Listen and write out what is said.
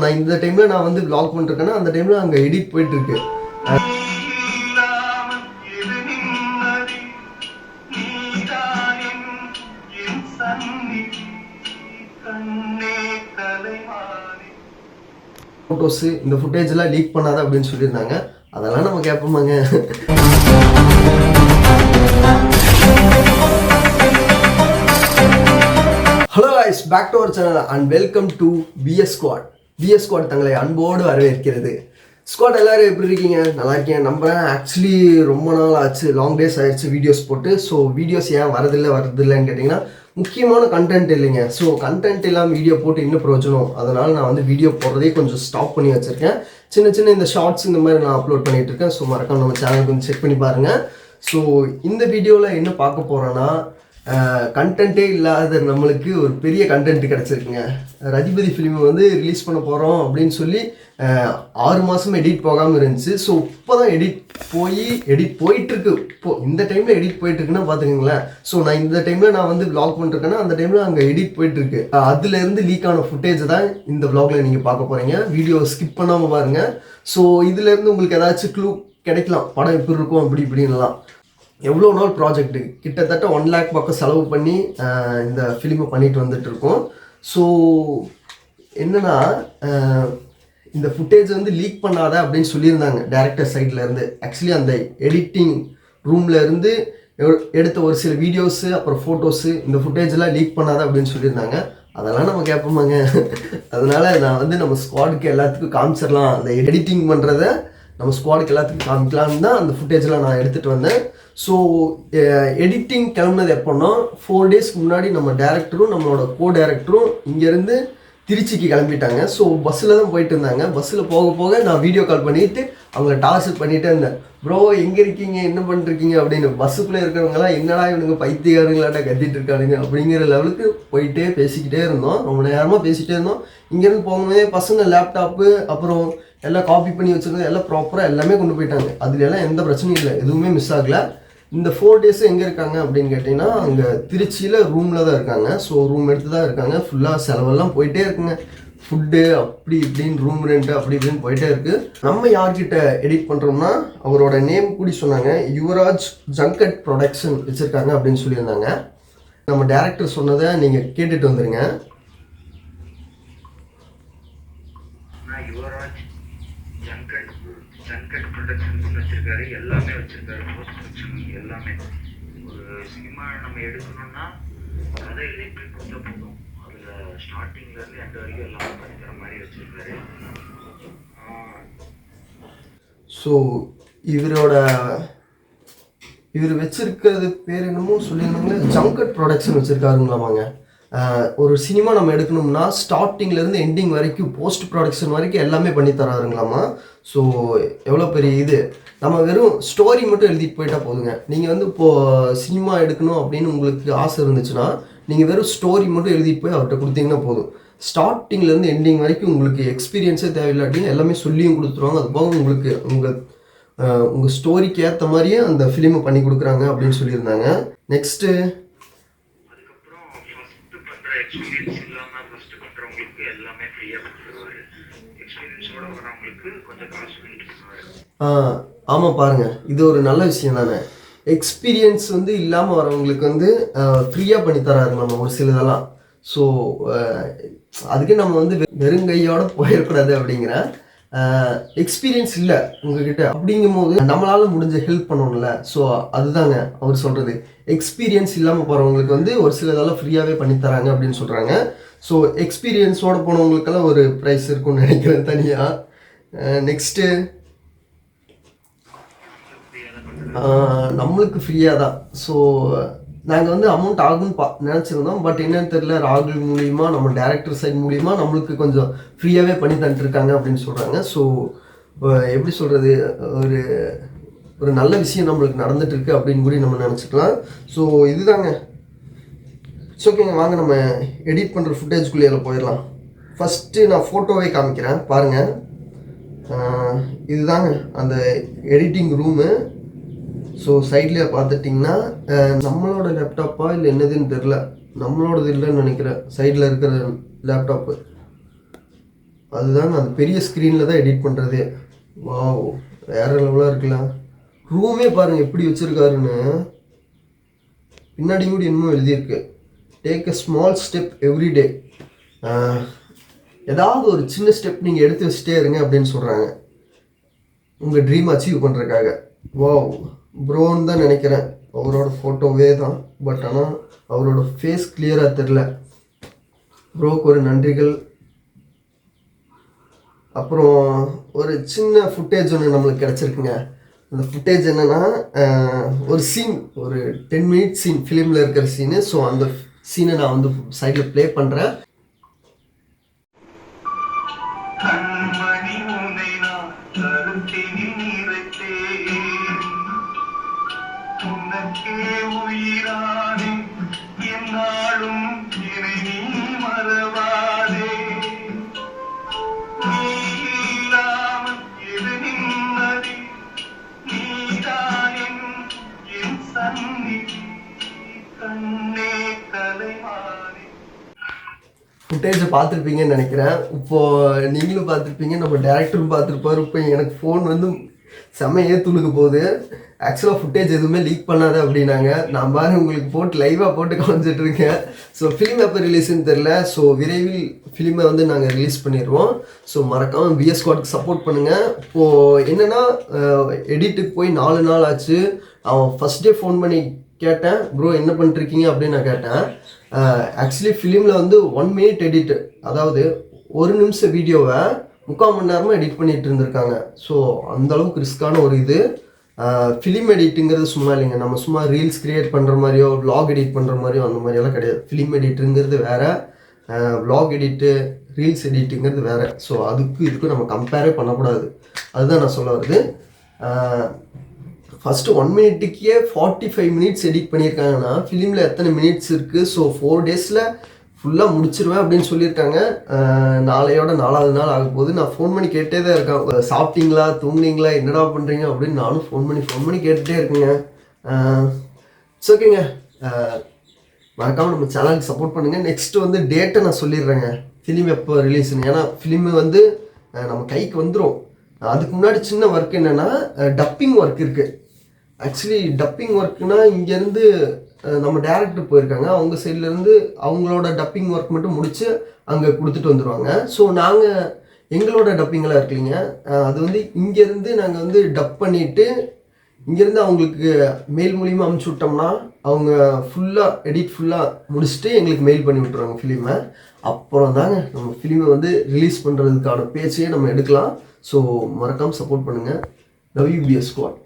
நான் இந்த டைமில் நான் வந்து vlog பண்ணிருக்கேன்னா அந்த டைமில் அங்கே எடிட் போயிட்டு இருக்கு இல்லாமல் எது நிம்மதி நீதானென் என் சந்நிதி. கண்ணே கலைமானே ஃபோட்டோஸு இந்த ஃபுட்டேஜ்லாம் லீக் பண்ணாத அப்படின்னு சொல்லியிருந்தாங்க. அதெல்லாம் நம்ம கேட்போமாங்க. Hello guys back to our channel and welcome to PS squad PS squad தங்களை அன்போடு வரவேற்கிறது. ஸ்குவாட் எல்லோரும் எப்படி இருக்கீங்க? நல்லா இருக்கீங்க. நம்புறேன். ஆக்சுவலி ரொம்ப நாள் ஆச்சு. லாங் டேஸ் ஆயிடுச்சு வீடியோஸ் போட்டு. ஸோ வீடியோஸ் ஏன் வரதில்லை வரதில்லைன்னு கேட்டிங்கன்னா முக்கியமான கண்டென்ட் இல்லைங்க. ஸோ கண்டென்ட் இல்லாமல் வீடியோ போட்டு இன்னும் பிரயோஜனம்? அதனால் நான் வந்து வீடியோ போடுறதே கொஞ்சம் ஸ்டாப் பண்ணி வச்சுருக்கேன். சின்ன சின்ன இந்த ஷார்ட்ஸ் இந்த மாதிரி நான் அப்லோட் பண்ணிகிட்டு இருக்கேன். ஸோ மறக்காம நம்ம சேனலுக்கு வந்து செக் பண்ணி பாருங்கள் ஸோ இந்த வீடியோவில் என்ன பார்க்க போகிறேன்னா கண்டென்ட்டே இல்லாத நம்மளுக்கு ஒரு பெரிய கண்டென்ட் கிடச்சிருக்குங்க. ரஜிபதி ஃபிலிம் வந்து ரிலீஸ் பண்ண போகிறோம் அப்படின்னு சொல்லி ஆறு மாதம் எடிட் போகாமல் இருந்துச்சு. ஸோ இப்போ தான் எடிட் போய் எடிட் போயிட்டுருக்கு. இப்போ இந்த டைமில் எடிட் போயிட்டுருக்குன்னா பார்த்துக்கோங்களேன். ஸோ நான் இந்த டைமில் நான் வந்து வ்ளாக் பண்ணிருக்கேன்னா அந்த டைமில் அங்கே எடிட் போயிட்டுருக்கு. அதுலேருந்து லீக் ஆன ஃபுட்டேஜ் தான் இந்த வ்ளாகில் நீங்கள் பார்க்க போகிறீங்க வீடியோ ஸ்கிப் பண்ணாமல் பாருங்கள் ஸோ இதுலேருந்து உங்களுக்கு ஏதாச்சும் க்ளூ கிடைக்கலாம். படம் இப்படி இருக்கும் அப்படி இப்படின்லாம் எவ்வளோ நாள் ப்ராஜெக்ட்டு கிட்டத்தட்ட ஒன் லேக் பக்கம் செலவு பண்ணி இந்த ஃபிலிமை பண்ணிட்டு வந்துட்டுருக்கோம் ஸோ என்னென்னா இந்த ஃபுட்டேஜ் வந்து லீக் பண்ணாத அப்படின்னு சொல்லியிருந்தாங்க டேரக்டர் சைட்லேருந்து ஆக்சுவலி அந்த எடிட்டிங் ரூம்லேருந்து எடுத்த ஒரு சில வீடியோஸு அப்புறம் ஃபோட்டோஸு இந்த ஃபுட்டேஜ்லாம் லீக் பண்ணாத அப்படின்னு சொல்லியிருந்தாங்க. அதெல்லாம் நம்ம கேட்போமாங்க. அதனால் நான் வந்து நம்ம ஸ்குவாடுக்கு எல்லாத்துக்கும் காமிச்சிடலாம். அந்த எடிட்டிங் பண்ணுறத நம்ம ஸ்குவாடுக்கு எல்லாத்துக்கும் காமிக்கலான்னு தான் அந்த ஃபுட்டேஜ்லாம் நான் எடுத்துகிட்டு வந்தேன். ஸோ எடிட்டிங் கிளம்புனது எப்போன்னா ஃபோர் டேஸ்க்கு முன்னாடி நம்ம டேரக்டரும் நம்மளோட கோ டேரக்டரும் இங்கேருந்து திருச்சிக்கு கிளம்பிட்டாங்க. ஸோ பஸ்ஸில் தான் போயிட்டு இருந்தாங்க. பஸ்ஸில் போக போக நான் வீடியோ கால் பண்ணிட்டு அவங்கள டார்ச்சர் பண்ணிகிட்டே இருந்தேன். ப்ரோ எங்கே இருக்கீங்க? என்ன பண்ணிருக்கீங்க அப்படின்னு. பஸ்ஸுக்குள்ளே இருக்கிறவங்களாம் என்னடா இவனுங்க பைத்தியக்காரங்களாட்ட கத்திட்டு இருக்கானுங்க? அப்படிங்கிற லெவலுக்கு போயிட்டே பேசிக்கிட்டே இருந்தோம். ரொம்ப நேரமாக பேசிகிட்டே இருந்தோம். இங்கேருந்து போகும்போதே பசங்க லேப்டாப்பு அப்புறம் எல்லாம் காப்பி பண்ணி வச்சிருந்தது எல்லாம் ப்ராப்பராக எல்லாமே கொண்டு போயிட்டாங்க. அதுல எல்லாம் எந்த பிரச்சனையும் இல்லை. எதுவுமே மிஸ் ஆகலை. இந்த ஃபோர் டேஸ் எங்கே இருக்காங்க அப்படின்னு கேட்டிங்கன்னா அங்கே திருச்சியில் ரூமில் தான் இருக்காங்க. ஸோ ரூம் எடுத்து தான் இருக்காங்க. ஃபுல்லாக செலவெல்லாம் போயிட்டே இருக்குங்க. ஃபுட்டு அப்படி இப்படின்னு ரூம் ரெண்ட் அப்படி இப்படின்னு போயிட்டே இருக்குது நம்ம யார்கிட்ட எடிட் பண்ணுறோம்னா அவரோட நேம் கூடி சொன்னாங்க. யுவராஜ் ஜங்கட் ப்ரொடக்ஷன் வச்சுருக்காங்க அப்படின்னு சொல்லியிருந்தாங்க. நம்ம டேரக்டர் சொன்னதை நீங்கள் கேட்டுட்டு வந்துருங்க நான் யுவராஜ் ஜங்கட் ப்ரொடக்ஷன்ஸ் வச்சிருக்காரு. எல்லாமே வச்சுருக்காரு. போஸ்ட் ப்ரொடக்ஷன் எல்லாமே. ஒரு சினிமா நம்ம எடுக்கணும்னா கதை இணைப்பு கொடுத்தா போதும். அதில் ஸ்டார்டிங்லேருந்து எண்ட் வரைக்கும் எல்லாமே பண்ணிக்கிற மாதிரி வச்சுருக்காரு. ஸோ இவரோட இவர் வச்சிருக்கிறது பேர் என்னமோ சொல்லியிருந்தாங்க. ஜங்கட் ப்ரொடக்ஷன் வச்சுருக்காருங்களாமாங்க. ஒரு சினிமா நம்ம எடுக்கணும்னா ஸ்டார்டிங்லேருந்து எண்டிங் வரைக்கும் போஸ்ட் ப்ரொடக்ஷன் வரைக்கும் எல்லாமே பண்ணி தராருங்களாமா ஸோ எவ்வளோ பெரிய இது? நம்ம வெறும் ஸ்டோரி மட்டும் எழுதிட்டு போயிட்டா போதுங்க. நீங்கள் வந்து இப்போது சினிமா எடுக்கணும் அப்படின்னு உங்களுக்கு ஆசை இருந்துச்சுன்னா நீங்கள் வெறும் ஸ்டோரி மட்டும் எழுதிட்டு போய் அவர்கிட்ட கொடுத்தீங்கன்னா போதும். ஸ்டார்டிங்லேருந்து எண்டிங் வரைக்கும் உங்களுக்கு எக்ஸ்பீரியன்ஸே தேவையில்லாட்டியும் எல்லாமே சொல்லியும் கொடுத்துருவாங்க. அது போக உங்களுக்கு உங்கள் உங்கள் ஸ்டோரிக்கு ஏற்ற மாதிரியே அந்த ஃபிலிமை பண்ணி கொடுக்குறாங்க அப்படின்னு சொல்லியிருந்தாங்க. நெக்ஸ்ட்டு எக்ஸ்பீரியன்ஸ் இல்லாம ஃபர்ஸ்ட் பண்றவங்களுக்கு எல்லாமே ஃப்ரீயா கொடுத்துருவாரு எக்ஸ்பீரியன்ஸோட வரவங்களுக்கு கொஞ்சம் காசு பண்ணிட்டு பண்ணுவாரு ஆமாம் பாருங்கள் இது ஒரு நல்ல விஷயம் தானே? எக்ஸ்பீரியன்ஸ் வந்து இல்லாமல் வரவங்களுக்கு வந்து ஃப்ரீயாக பண்ணி தராரு நம்ம ஒரு சில இதெல்லாம் ஸோ அதுக்கு நம்ம வந்து வெறுங்கையோடு போயிடக்கூடாது அப்படிங்கிற எக்ஸ்பீரியன்ஸ் இல்லை உங்ககிட்ட. அப்படிங்கும்போது நம்மளால முடிஞ்ச ஹெல்ப் பண்ணணும்ல. ஸோ அதுதாங்க அவர் சொல்கிறது எக்ஸ்பீரியன்ஸ் இல்லாமல் போகிறவங்களுக்கு வந்து ஒரு சிலதெல்லாம் ஃப்ரீயாகவே பண்ணித்தராங்க அப்படின்னு சொல்கிறாங்க ஸோ எக்ஸ்பீரியன்ஸோட போனவங்களுக்கெல்லாம் ஒரு ப்ரைஸ் இருக்கும்னு நினைக்கிறேன் தனியாக நெக்ஸ்ட்டு நம்மளுக்கு ஃப்ரீயாக தான் ஸோ நாங்கள் வந்து அமௌண்ட் ஆகும்னு பா நினச்சிருந்தோம். பட் என்னன்னு தெரியல ராகுல் மூலியமா நம்ம டேரக்டர் சைட் மூலியமா நம்மளுக்கு கொஞ்சம் ஃப்ரீயாகவே பண்ணி தந்துட்டுருக்காங்க அப்படின்னு சொல்கிறாங்க ஸோ எப்படி சொல்கிறது ஒரு ஒரு நல்ல விஷயம் நம்மளுக்கு நடந்துட்டு இருக்கு அப்படின்னு கூட நம்ம நினச்சிக்கலாம். ஸோ இதுதாங்க. இட்ஸ் ஓகேங்க வாங்க நம்ம எடிட் பண்ணுற ஃபுட்டேஜ்குள்ளேயே போயிடலாம். ஃபஸ்ட்டு நான் ஃபோட்டோவே காமிக்கிறேன். பாருங்கள் இதுதாங்க. அந்த எடிட்டிங் ரூமு ஸோ சைடில் பார்த்துட்டிங்கன்னா நம்மளோட லேப்டாப்பா இல்லை என்னதுன்னு தெரில நம்மளோடது இல்லைன்னு நினைக்கிறேன். சைடில் இருக்கிற லேப்டாப்பு அதுதான் நான் பெரிய ஸ்க்ரீனில் தான் எடிட் பண்ணுறதே வாவ் வேற லெவலாக இருக்கலாம். ரூமே பாருங்கள் எப்படி வச்சுருக்காருன்னு. பின்னாடி கூட இன்னமும் எழுதியிருக்கு. Take a small step every day ஏதாவது ஒரு சின்ன ஸ்டெப் நீங்கள் எடுத்து வச்சுட்டே இருங்க அப்படின்னு சொல்கிறாங்க உங்கள் ட்ரீம் அச்சீவ் பண்ணுறதுக்காக வாவ் ப்ரோன்னு தான் நினைக்கிறேன். அவரோட ஃபோட்டோவே தான். பட் ஆனால் அவரோட ஃபேஸ் கிளியராக தெரில ப்ரோக்கு ஒரு நன்றிகள். அப்புறம் ஒரு சின்ன ஃபுட்டேஜ் ஒன்று நம்மளுக்கு கிடச்சிருக்குங்க. அந்த ஃபுட்டேஜ் என்னென்னா ஒரு சீன் ஒரு டென் மினிட்ஸ் சீன் ஃபிலிமில் இருக்கிற சீனு ஸோ அந்த சீனை நான் வந்து சைடில் ப்ளே பண்ணுறேன் உயிரானே என்னாலும் என்னை நீ மறவாதே. நீ இல்லாமல் எது நீதான் என் சந்நிதி. கண்ணே ஃபுட்டேஜை பார்த்துருப்பீங்கன்னு நினைக்கிறேன். இப்போது நீங்களும் பார்த்துருப்பீங்க நம்ம டேரக்டரும் பார்த்துருப்பாரு. இப்போ எனக்கு ஃபோன் வந்து செம்ம ஏத்துலுக்கு போகுது. ஆக்சுவலாக ஃபுட்டேஜ் எதுவுமே லீக் பண்ணாத அப்படின்னாங்க. நான் பாரு உங்களுக்கு போட்டு லைவாக போட்டு காமிச்சிட்டு இருக்கேன். ஸோ ஃபிலிம் எப்போ ரிலீஸ்னு தெரில ஸோ விரைவில் ஃபிலிமை வந்து நாங்கள் ரிலீஸ் பண்ணிடுவோம். ஸோ மறக்காமல் பிஎஸ் ஸ்குவாட்க்கு சப்போர்ட் பண்ணுங்கள் இப்போது என்னென்னா எடிட்டுக்கு போய் நாலு நாள் ஆச்சு. அவன் ஃபஸ்ட் டே ஃபோன் பண்ணி கேட்டேன். ப்ரோ என்ன பண்ணிருக்கீங்க? அப்படின்னு நான் கேட்டேன். ஆக்சுவலி ஃபிலிமில் வந்து ஒன் மினிட் எடிட்டு அதாவது ஒரு நிமிஷம் வீடியோவை முக்கால் மணி நேரமாக எடிட் பண்ணிகிட்டு இருந்திருக்காங்க. ஸோ அந்தளவுக்கு ரிஸ்க்கான ஒரு இது. ஃபிலிம் எடிட்டுங்கிறது சும்மா இல்லைங்க. நம்ம சும்மா ரீல்ஸ் க்ரியேட் பண்ணுற மாதிரியோ வ்ளாக் எடிட் பண்ணுற மாதிரியோ அந்த மாதிரியெல்லாம் கிடையாது. ஃபிலிம் எடிட்டுங்கிறது வேறு. வ்ளாக் எடிட்டு ரீல்ஸ் எடிட்டுங்கிறது வேறு. ஸோ அதுக்கு இதுக்கும் நம்ம கம்பேரே பண்ணக்கூடாது. அதுதான் நான் சொல்ல வருது ஃபஸ்ட்டு ஒன் மினிட்டுக்கே ஃபார்ட்டி ஃபைவ் மினிட்ஸ் எடிட் பண்ணியிருக்காங்கன்னா ஃபிலிமில் எத்தனை மினிட்ஸ் இருக்குது ஸோ ஃபோர் டேஸில் ஃபுல்லாக முடிச்சிருவேன் அப்படின்னு சொல்லியிருக்காங்க. நாளையோட நாலாவது நாள் ஆக போகுது. நான் ஃபோன் பண்ணி கேட்டே தான் இருக்கேன். சாப்பிட்டீங்களா? தூங்குனீங்களா? என்னடா பண்ணுறீங்க அப்படின்னு நானும் ஃபோன் பண்ணி ஃபோன் பண்ணி கேட்டுகிட்டே இருக்கேங்க. இட்ஸ் ஓகேங்க மறக்காமல் நம்ம சேனலுக்கு சப்போர்ட் பண்ணுங்கள் நெக்ஸ்ட்டு வந்து டேட்டை நான் சொல்லிடுறேங்க. ஃபிலிம் எப்போ ரிலீஸ்னு ஏன்னா ஃபிலிம் வந்து நம்ம கைக்கு வந்துடும் அதுக்கு முன்னாடி சின்ன ஒர்க் என்னென்னா டப்பிங் ஒர்க் இருக்குது ஆக்சுவலி டப்பிங் ஒர்க்குனால் இங்கேருந்து நம்ம டேரக்டர் போயிருக்காங்க. அவங்க சைட்லேருந்து அவங்களோட டப்பிங் ஒர்க் மட்டும் முடித்து அங்கே கொடுத்துட்டு வந்துடுவாங்க ஸோ நாங்கள் எங்களோட டப்பிங்கெல்லாம் இருக்குல்லைங்க அது வந்து இங்கேருந்து நாங்கள் வந்து டப் பண்ணிவிட்டு இங்கேருந்து அவங்களுக்கு மெயில் மூலியமாக அமுச்சு விட்டோம்னா அவங்க ஃபுல்லாக எடிட் ஃபுல்லாக முடிச்சுட்டு எங்களுக்கு மெயில் பண்ணி விட்ருவாங்க ஃபிலிமை அப்புறம் தாங்க நம்ம ஃபிலிமை வந்து ரிலீஸ் பண்ணுறதுக்கான பேச்சையே நம்ம எடுக்கலாம். ஸோ மறக்காமல் சப்போர்ட் பண்ணுங்கள் லவ் யூ பிஎஸ் ஸ்குவாட்